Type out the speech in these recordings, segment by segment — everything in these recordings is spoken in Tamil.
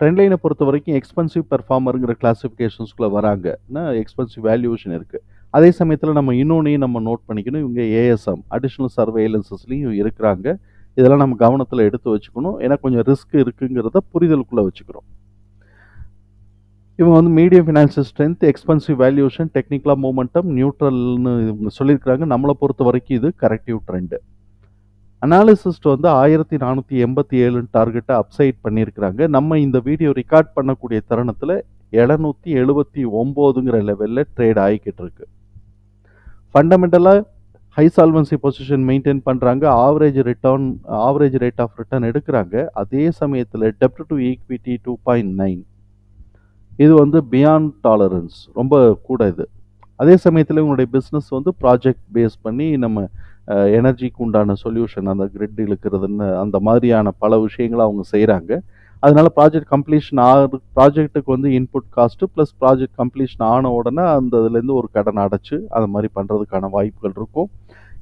ட்ரெண்ட் லைனை பொறுத்த வரைக்கும் எக்ஸ்பென்சிவ் பெர்ஃபார்மருங்கிற கிளாஸிஃபிகேஷன்ஸ்குள்ளே வராங்கன்னா எக்ஸ்பென்சிவ் வேல்யூவேஷன் இருக்குது அதே சமயத்தில் நம்ம இன்னொன்னையும் நம்ம நோட் பண்ணிக்கணும். இவங்க ஏஎஸ்எம் அடிஷ்னல் சர்வேலன்சஸ்லையும் இருக்கிறாங்க. இதெல்லாம் நம்ம கவனத்தில் எடுத்து வச்சுக்கணும். ஏன்னா கொஞ்சம் ரிஸ்க் இருக்குங்கிறத புரிதலுக்குள்ளே வச்சுக்கிறோம். இவங்க வந்து medium financial strength expensive valuation டெக்னிக்கலாக மூமெண்டம் நியூட்ரல்னு இவங்க சொல்லியிருக்கிறாங்க. நம்மளை பொறுத்த வரைக்கும் இது கரெக்டிவ் ட்ரெண்டு அனாலிசிஸ்ட் வந்து ஆயிரத்தி நானூற்றி எண்பத்தி ஏழுன்னு டார்கெட்டை அப்சைட் பண்ணியிருக்கிறாங்க. நம்ம இந்த வீடியோ ரெக்கார்ட் பண்ணக்கூடிய தருணத்தில் எழுநூற்றி எழுபத்தி ஒம்போதுங்கிற லெவலில் ட்ரேட் ஆகிக்கிட்டு இருக்கு. ஃபண்டமெண்டலாக ஹை சால்வன்சி பொசிஷன் மெயின்டைன் பண்ணுறாங்க average return average rate of return எடுக்கிறாங்க. அதே சமயத்தில் டெப்ட் to equity two point nine இது வந்து பியாண்ட் டாலரன்ஸ் ரொம்ப கூட இது. அதே சமயத்தில் உங்களுடைய பிஸ்னஸ் வந்து ப்ராஜெக்ட் பேஸ் பண்ணி நம்ம எனர்ஜிக்கு உண்டான சொல்யூஷன் அந்த கிரிட் இழுக்கிறதுன்னு அந்த மாதிரியான பல விஷயங்களை அவங்க செய்கிறாங்க அதனால ப்ராஜெக்ட் கம்ப்ளீஷன் ஆகுது ப்ராஜெக்ட்டுக்கு வந்து input cost plus project completion ஆன உடனே அந்த இதுலேருந்து ஒரு கடன் அடைச்சு அது மாதிரி பண்ணுறதுக்கான வாய்ப்புகள் இருக்கும்.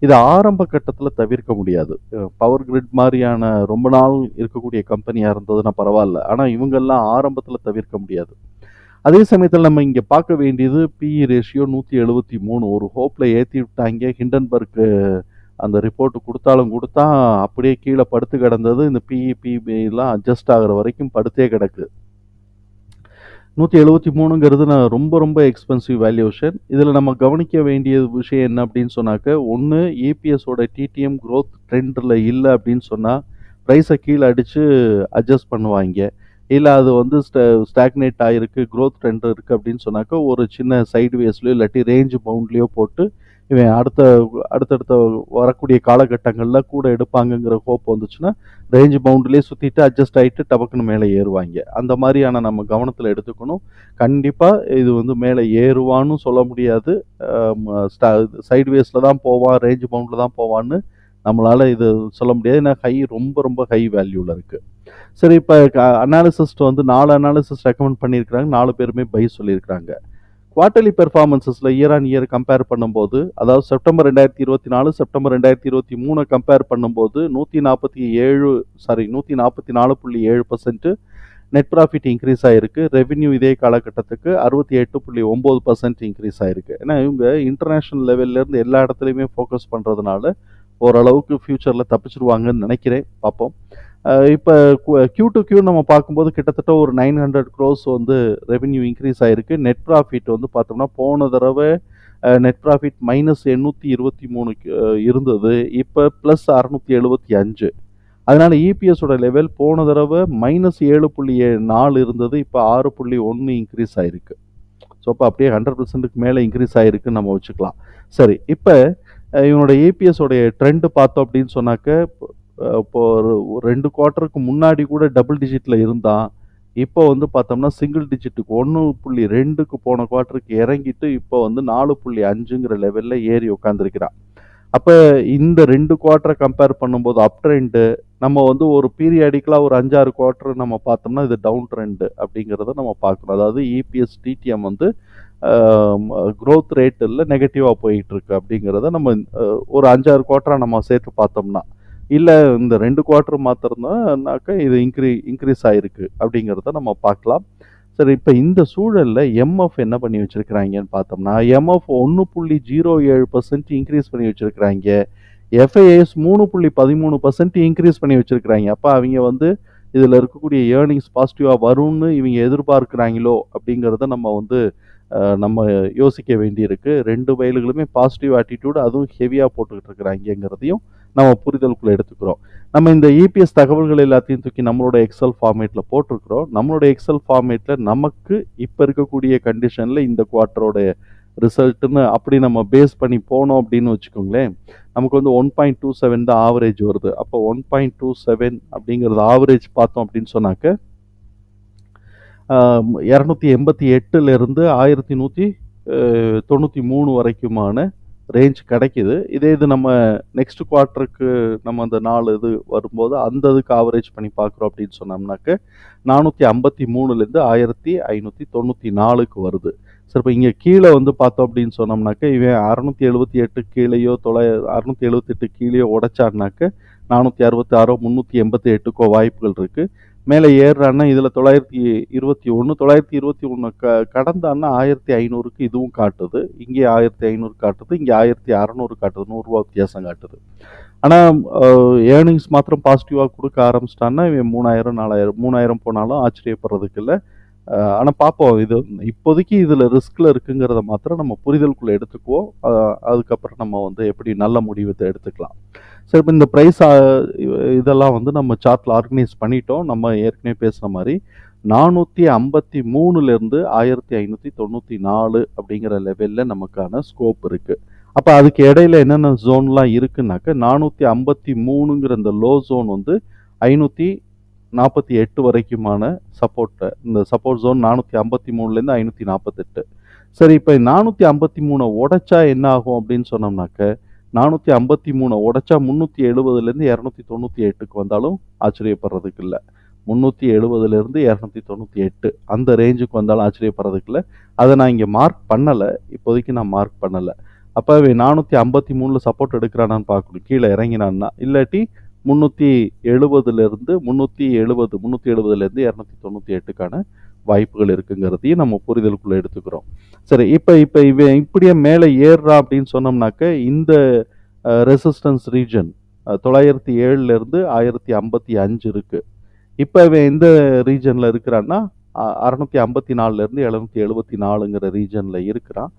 இது ஆரம்ப கட்டத்தில் தவிர்க்க முடியாது. பவர் கிரிட் மாதிரியான ரொம்ப நாள் இருக்கக்கூடிய கம்பெனியாக இருந்ததுன்னா பரவாயில்ல. ஆனால் இவங்கெல்லாம் ஆரம்பத்தில் தவிர்க்க முடியாது. அதே சமயத்தில் நம்ம இங்கே பார்க்க வேண்டியது பிஇ ரேஷியோ நூற்றி எழுபத்தி மூணு. ஒரு ஹோப்பில் ஏற்றி விட்டாங்க. ஹிண்டன்பர்க்கு அந்த ரிப்போர்ட் கொடுத்தாலும் கொடுத்தா அப்படியே கீழே படுத்து கிடந்தது. இந்த பிஇ அட்ஜஸ்ட் ஆகிற வரைக்கும் படுத்தே கிடக்கு. நூற்றி எழுபத்தி மூணுங்கிறது நான் ரொம்ப ரொம்ப எக்ஸ்பென்சிவ் வேல்யூஷன் இதில் நம்ம கவனிக்க வேண்டிய விஷயம் என்ன அப்படின்னு சொன்னாக்க ஒன்று ஏபிஎஸோட டிடிஎம் க்ரோத் ட்ரெண்டில் இல்லை அப்படின்னு சொன்னால் ப்ரைஸை கீழே அடித்து அட்ஜஸ்ட் பண்ணுவாங்க. இல்லை அது வந்து ஸ்டாக்னேட் ஆகிருக்கு க்ரோத் ட்ரெண்ட் இருக்குது அப்படின்னு சொன்னாக்கா ஒரு சின்ன சைடு வேஸ்லையோ இல்லாட்டி ரேஞ்ச் பவுண்ட்லேயோ போட்டு இவன் அடுத்த அடுத்தடுத்த வரக்கூடிய காலகட்டங்களில் கூட எடுப்பாங்கங்கிற ஹோப் வந்துச்சுன்னா ரேஞ்ச் பவுண்ட்லேயே சுற்றிட்டு அட்ஜஸ்ட் ஆகிட்டு டபக்குன்னு மேலே ஏறுவாங்க. அந்த மாதிரியான நம்ம கவனத்தில் எடுத்துக்கணும். கண்டிப்பாக இது வந்து மேலே ஏறுவான்னு சொல்ல முடியாது. சைடு வேஸில் தான் போவான் ரேஞ்ச் பவுண்டில் தான் போவான்னு நம்மளால் இது சொல்ல முடியாது. ஏன்னா ஹை ரொம்ப ரொம்ப ஹை வேல்யூவில் இருக்குது சரி இப்போ அனாலிசிஸ்ட் வந்து நாலு அனாலிசிஸ் ரெக்கமெண்ட் பண்ணியிருக்கிறாங்க. நாலு பேருமே பை சொல்லியிருக்கிறாங்க. குவார்டர்லி பெர்ஃபார்மன்சஸில் இயர் ஆன் இயர் கம்பேர் பண்ணும்போது அதாவது செப்டம்பர் ரெண்டாயிரத்தி இருபத்தி நாலு செப்டம்பர் ரெண்டாயிரத்தி இருபத்தி மூணு கம்பேர் பண்ணும்போது நூற்றி நாற்பத்தி ஏழு சாரி நூற்றி நாற்பத்தி நாலு புள்ளி ஏழு பர்சன்ட்டு நெட் ப்ராஃபிட் இன்க்ரீஸ் ஆகிருக்கு ரெவென்யூ இதே காலகட்டத்துக்கு அறுபத்தி எட்டு புள்ளி ஒம்பது பர்சன்ட் இன்க்ரீஸ் ஆகிருக்கு ஏன்னா இவங்க இன்டர்நேஷ்னல் லெவல்லேருந்து எல்லா இடத்துலையுமே ஃபோக்கஸ் பண்ணுறதுனால ஓரளவுக்கு ஃப்யூச்சரில் தப்பிச்சிருவாங்கன்னு நினைக்கிறேன். பார்ப்போம். இப்போ கியூ டு கியூ நம்ம பார்க்கும்போது கிட்டத்தட்ட ஒரு நைன் ஹண்ட்ரட் க்ரோஸ் வந்து ரெவென்யூ இன்க்ரீஸ் ஆகிருக்கு நெட் ப்ராஃபிட் வந்து பார்த்தோம்னா போன தடவை நெட் ப்ராஃபிட் மைனஸ் எண்ணூற்றி இருபத்தி மூணு இருந்தது. இப்போ ப்ளஸ் அறநூற்றி எழுபத்தி அஞ்சு. அதனால் இபிஎஸோட லெவல் போன தடவை மைனஸ் ஏழு புள்ளி நாலு இருந்தது. இப்போ ஆறு புள்ளி ஒன்று இன்க்ரீஸ் ஆகிருக்கு ஸோ அப்போ அப்படியே ஹண்ட்ரட் பர்சன்ட்டுக்கு மேலே இன்க்ரீஸ் ஆகிருக்குன்னு நம்ம வச்சுக்கலாம். சரி இப்போ இவனோட ஏபிஎஸோடைய ட்ரெண்டு பார்த்தோம் அப்படின்னு சொன்னாக்க இப்போ ஒரு ரெண்டு குவார்ட்டருக்கு முன்னாடி கூட டபுள் டிஜிட்டில் இருந்தான் இப்போ வந்து பார்த்தோம்னா சிங்கிள் டிஜிட்டுக்கு ஒன்று புள்ளி ரெண்டுக்கு போன குவார்ட்டருக்கு இறங்கிட்டு இப்போ வந்து நாலு புள்ளி அஞ்சுங்கிற லெவலில் ஏறி உட்காந்துருக்கிறான் அப்போ இந்த ரெண்டு குவார்ட்டரை கம்பேர் பண்ணும்போது அப் ட்ரெண்டு நம்ம வந்து ஒரு பீரியாடிக்கலாக ஒரு அஞ்சாறு குவார்ட்டர் நம்ம பார்த்தோம்னா இது டவுன் ட்ரெண்டு அப்படிங்கிறத நம்ம பார்க்கணும். அதாவது இபிஎஸ் டிடிஎம் வந்து க்ரோத் ரேட்டில் நெகட்டிவாக போயிட்டுருக்கு அப்படிங்கிறத நம்ம ஒரு அஞ்சாறு குவார்ட்டராக நம்ம சேர்த்து பார்த்தோம்னா இல்லை இந்த ரெண்டு குவார்ட்டர் மாத்திரம்தான்னாக்கா இது இன்க்ரீ இன்க்ரீஸ் ஆகிருக்கு அப்படிங்கிறத நம்ம பார்க்கலாம். சரி இப்போ இந்த சூழலில் எம்எஃப் என்ன பண்ணி வச்சுருக்கிறாங்கன்னு பார்த்தோம்னா எம்எஃப் ஒன்று புள்ளி ஜீரோ ஏழு பர்சன்ட் இன்க்ரீஸ் பண்ணி வச்சுருக்கிறாங்க. எஃப்ஐஎஸ் மூணு புள்ளி பதிமூணு பர்சன்ட் இன்க்ரீஸ் பண்ணி வச்சுருக்கிறாங்க. அப்போ அவங்க வந்து இதில் இருக்கக்கூடிய ஏர்னிங்ஸ் பாசிட்டிவாக வரும்னு இவங்க எதிர்பார்க்குறாங்களோ அப்படிங்கிறத நம்ம வந்து நம்ம யோசிக்க வேண்டியிருக்கு. ரெண்டு வயலுகளுமே பாசிட்டிவ் ஆட்டிடியூடு அதுவும் ஹெவியாக போட்டுக்கிட்டு இருக்கிறாங்கிறதையும் நம்ம புரிதலுக்குள்ளே எடுத்துக்கிறோம். நம்ம இந்த இபிஎஸ் தகவல்கள் எல்லாத்தையும் தூக்கி நம்மளோட எக்ஸல் ஃபார்மேட்டில் போட்டிருக்கிறோம். நம்மளோட எக்ஸல் ஃபார்மேட்டில் நமக்கு இப்போ இருக்கக்கூடிய கண்டிஷனில் இந்த குவார்ட்டரோட ரிசல்ட்டுன்னு அப்படி நம்ம பேஸ் பண்ணி போனோம் அப்படின்னு வச்சுக்கோங்களேன் நமக்கு வந்து ஒன் பாயிண்ட் டூ செவன் தான் ஆவரேஜ் வருது. அப்போ ஒன் பாயிண்ட் டூ செவன் அப்படிங்கிறது ஆவரேஜ் பார்த்தோம் அப்படின்னு சொன்னாக்க இரநூத்தி எண்பத்தி எட்டுலேருந்து ஆயிரத்தி நூற்றி தொண்ணூற்றி மூணு வரைக்குமான ரேஞ்ச் கிடைக்கிது. இதே இது நம்ம நெக்ஸ்ட் குவார்ட்டருக்கு நம்ம அந்த நாலு இது வரும்போது அந்த இதுக்கு ஆவரேஜ் பண்ணி பார்க்குறோம் அப்படின்னு சொன்னோம்னாக்க நானூற்றி ஐம்பத்தி மூணுலேருந்து ஆயிரத்தி ஐநூற்றி தொண்ணூற்றி நாலுக்கு வருது. சரி இப்போ இங்கே கீழே வந்து பார்த்தோம் அப்படின்னு சொன்னோம்னாக்க இவன் அறநூற்றி எழுபத்தி எட்டு கீழேயோ தொலை அறநூற்றி எழுபத்தி எட்டு கீழேயோ உடைச்சான்னாக்க நானூற்றி அறுபத்தி ஆறோ முந்நூற்றி எண்பத்தி எட்டுக்கோ வாய்ப்புகள் இருக்குது மேலே ஏறுறான்னா இதில் தொள்ளாயிரத்தி இருபத்தி ஒன்று தொள்ளாயிரத்தி இருபத்தி ஒன்று க கடந்தான்னா ஆயிரத்தி ஐநூறுக்கு இதுவும் காட்டுது. இங்கே ஆயிரத்தி ஐநூறு காட்டுது இங்கே ஆயிரத்தி அறநூறு காட்டுது நூறுரூவா வித்தியாசம் காட்டுது. ஆனால் ஏர்னிங்ஸ் மாத்திரம் பாசிட்டிவாக கொடுக்க ஆரம்பிச்சிட்டான்னா இவன் மூணாயிரம் நாலாயிரம் மூணாயிரம் போனாலும் ஆச்சரியப்படுறதுக்கு இல்லை. ஆனால் பார்ப்போம் இது இப்போதைக்கு இதில் ரிஸ்கில் இருக்குங்கிறத மாத்திரம் நம்ம புரிதலுக்குள்ளே எடுத்துக்குவோம். அதுக்கப்புறம் நம்ம வந்து எப்படி நல்ல முடிவத்தை எடுத்துக்கலாம். சரி இப்போ இந்த ப்ரைஸ் இதெல்லாம் வந்து நம்ம சார்ட்டில் ஆர்கனைஸ் பண்ணிட்டோம். நம்ம ஏற்கனவே பேசுகிற மாதிரி நானூற்றி ஐம்பத்தி மூணுலேருந்து ஆயிரத்தி ஐநூற்றி தொண்ணூற்றி நாலு அப்படிங்கிற லெவலில் நமக்கான ஸ்கோப் இருக்குது அப்போ அதுக்கு இடையில என்னென்ன ஜோன்லாம் இருக்குன்னாக்க நானூற்றி ஐம்பத்தி மூணுங்கிற இந்த லோ ஜோன் வந்து ஐநூற்றி நாற்பத்தி எட்டு வரைக்குமான சப்போர்ட்டை இந்த சப்போர்ட் ஜோன் நானூற்றி ஐம்பத்தி மூணுலேருந்து ஐநூற்றி நாற்பத்தெட்டு. சரி இப்போ நானூற்றி ஐம்பத்தி மூணை உடைச்சா என்ன ஆகும் அப்படின்னு சொன்னோம்னாக்க நானூற்றி ஐம்பத்தி மூணை உடைச்சா முந்நூற்றி எழுபதுலேருந்து இரநூத்தி தொண்ணூற்றி எட்டுக்கு வந்தாலும் ஆச்சரியப்படுறதுக்கு இல்லை. முந்நூற்றி எழுபதுலேருந்து இரநூத்தி தொண்ணூற்றி எட்டு அந்த ரேஞ்சுக்கு வந்தாலும் ஆச்சரியப்படுறதுக்கு இல்லை. அதை நான் இங்கே மார்க் பண்ணலை. இப்போதைக்கு நான் மார்க் பண்ணலை. அப்போ நானூற்றி ஐம்பத்தி மூணில் சப்போர்ட் எடுக்கிறானான்னு பார்க்கணும். கீழே இறங்கினான்னா. இல்லாட்டி முந்நூற்றி எழுபதுலேருந்து முந்நூற்றி எழுபது முந்நூற்றி எழுபதுலேருந்து இரநூத்தி தொண்ணூற்றி எட்டுக்கான வாய்ப்புகள் இருக்குங்கிறதையும் நம்ம புரிதலுக்குள்ளே எடுத்துக்கிறோம். சரி இப்போ இப்போ இவன் இப்படியே மேலே ஏறுறா அப்படின்னு சொன்னோம்னாக்க இந்த ரெசிஸ்டன்ஸ் ரீஜன் தொள்ளாயிரத்தி ஏழுலேருந்து ஆயிரத்தி ஐம்பத்தி அஞ்சு இருக்குது இப்போ இவன் எந்த ரீஜனில் இருக்கிறான்னா அறநூற்றி ஐம்பத்தி நாலுலேருந்து எழுநூற்றி எழுபத்தி நாலுங்கிற ரீஜனில் இருக்கிறான்.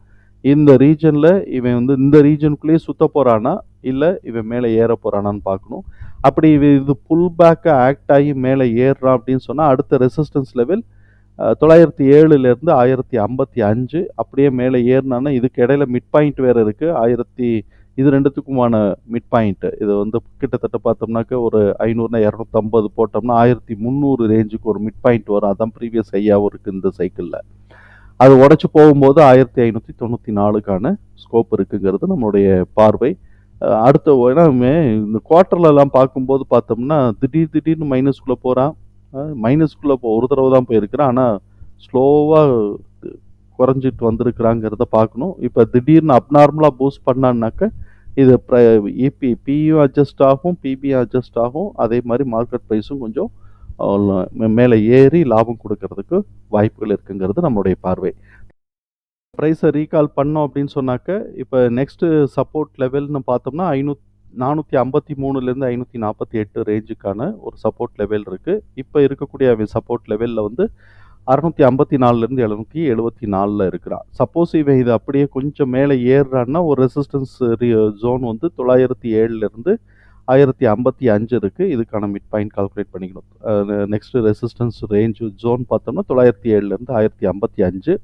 இந்த ரீஜனில் இவன் வந்து இந்த ரீஜனுக்குள்ளேயே சுத்த போகிறானா இல்லை இவன் மேலே ஏற போகிறானான்னு பார்க்கணும். அப்படி இவன் இது புல் பேக்காக ஆக்ட் ஆகி மேலே ஏறுறான் அப்படின்னு சொன்னால் அடுத்த ரெசிஸ்டன்ஸ் லெவல் தொள்ளாயிரத்தி ஏழுலேருந்து ஆயிரத்தி ஐம்பத்தி அஞ்சு அப்படியே மேலே ஏறினான்னா இதுக்கு இடையில மிட் பாயிண்ட் வேறு இருக்குது ஆயிரத்தி இது ரெண்டுத்துக்குமான மிட் பாயிண்ட்டு இது வந்து கிட்டத்தட்ட பார்த்தோம்னாக்க ஒரு ஐநூறுனா இரநூத்தம்பது போட்டோம்னா ஆயிரத்தி முந்நூறு ரேஞ்சுக்கு ஒரு மிட் பாயிண்ட் வரும். அதான் ப்ரீவியஸ் ஐயாவும் இருக்குது இந்த சைக்கிளில் அது உடச்சி போகும்போது ஆயிரத்தி ஐநூற்றி தொண்ணூற்றி நாலுக்கான ஸ்கோப் இருக்குங்கிறது நம்மளுடைய பார்வை. அடுத்த ஏன்னா மே- இந்த குவார்ட்டர்லலாம் பார்க்கும்போது பார்த்தோம்னா திடீர் திடீர்னு மைனஸ்குள்ளே போகிறான் மைனஸ்குள்ளே போ ஒரு தடவை தான் போயிருக்கிறான். ஆனால் ஸ்லோவாக குறைஞ்சிட்டு வந்திருக்கிறாங்கிறத பார்க்கணும். இப்போ திடீர்னு அப்நார்மலாக பூஸ்ட் பண்ணான்னாக்க இது இபி பியும் அட்ஜஸ்ட் ஆகும் பிபியும் அட்ஜஸ்ட் ஆகும். அதே மாதிரி மார்க்கெட் ப்ரைஸும் கொஞ்சம் மேலே ஏறி லாபம் கொடுக்கறதுக்கு வாய்ப்புகள் இருக்குங்கிறது நம்மளுடைய பார்வை. ப்ரைஸை ரீகால் பண்ணோம் அப்படின்னு சொன்னாக்க இப்போ நெக்ஸ்ட்டு சப்போர்ட் லெவல்னு பார்த்தோம்னா ஐநூத் நானூற்றி ஐம்பத்தி மூணுலேருந்து ஐநூற்றி நாற்பத்தி எட்டு ரேஞ்சுக்கான ஒரு சப்போர்ட் லெவல் இருக்குது இப்போ இருக்கக்கூடிய சப்போர்ட் லெவலில் வந்து அறநூற்றி ஐம்பத்தி நாலுலேருந்து எழுநூற்றி எழுபத்தி நாலில் இருக்கிறான் சப்போஸ் இவன் இது அப்படியே கொஞ்சம் மேலே ஏறுறான்னா ஒரு ரெசிஸ்டன்ஸ் ஜோன் வந்து தொள்ளாயிரத்தி ஏழுலேருந்து ஆயிரத்தி ஐம்பத்தி அஞ்சு இருக்குது இதுக்கான மிட் பாயிண்ட் கால்குலேட் பண்ணிக்கணும் நெக்ஸ்ட் ரெசிஸ்டன்ஸ் ரேஞ்சு ஜோன் பார்த்தோம்னா தொள்ளாயிரத்தி ஏழுலேருந்து ஆயிரத்தி ஐம்பத்தி அஞ்சு.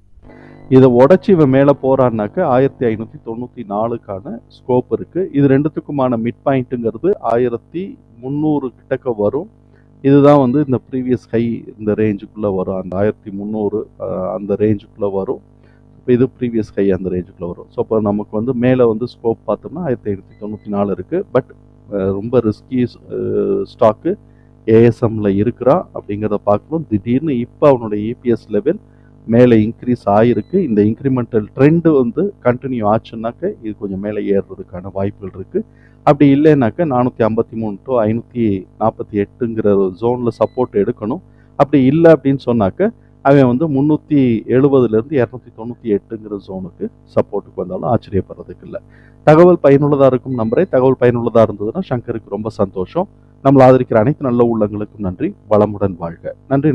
இதை உடச்சி இவன் மேலே போகிறான்னாக்க ஆயிரத்தி ஐநூற்றி தொண்ணூற்றி நாலுக்கான ஸ்கோப் இருக்குது இது ரெண்டுத்துக்குமான மிட் பாயிண்ட்டுங்கிறது ஆயிரத்தி முந்நூறு கிட்டக்க வரும். இதுதான் வந்து இந்த ப்ரீவியஸ் ஹை இந்த ரேஞ்சுக்குள்ளே வரும். அந்த ஆயிரத்தி முந்நூறு அந்த ரேஞ்சுக்குள்ளே வரும். இப்போ இது ப்ரீவியஸ் ஹை அந்த ரேஞ்சுக்குள்ளே வரும். ஸோ இப்போ நமக்கு வந்து மேலே வந்து ஸ்கோப் பார்த்தோம்னா ஆயிரத்தி ஐநூற்றி தொண்ணூற்றி நாலு இருக்குது பட் ரொம்ப ரிஸ்கி ஸ்டாக்கு ஏஎஸ்எம்ல இருக்கிறான் அப்படிங்கிறத பார்க்கணும். திடீர்னு இப்போ அவனுடைய இபிஎஸ் லெவல் மேலே இன்க்ரீஸ் ஆகிருக்கு இந்த இன்க்ரிமெண்டல் ட்ரெண்டு வந்து கண்டினியூ ஆச்சுன்னாக்க இது கொஞ்சம் மேலே ஏறுறதுக்கான வாய்ப்புகள் இருக்குது அப்படி இல்லைனாக்கா நானூற்றி ஐம்பத்தி மூணு டு ஐநூற்றி நாற்பத்தி எட்டுங்கிற ஜோனில் சப்போர்ட் எடுக்கணும். அப்படி இல்லை அப்படின்னு சொன்னாக்க அவன் வந்து முந்நூற்றி எழுபதுலேருந்து இரநூத்தி தொண்ணூற்றி எட்டுங்கிற ஜோனுக்கு சப்போர்ட்டுக்கு வந்தாலும் ஆச்சரியப்படுறதுக்கு இல்லை. தகவல் பயனுள்ளதாக இருக்கும் நம்பரே தகவல் பயனுள்ளதாக இருந்ததுன்னா சங்கருக்கு ரொம்ப சந்தோஷம். நம்மளை ஆதரிக்கிற அனைத்து நல்ல உள்ளங்களுக்கும் நன்றி. வளமுடன் வாழ்க. நன்றி.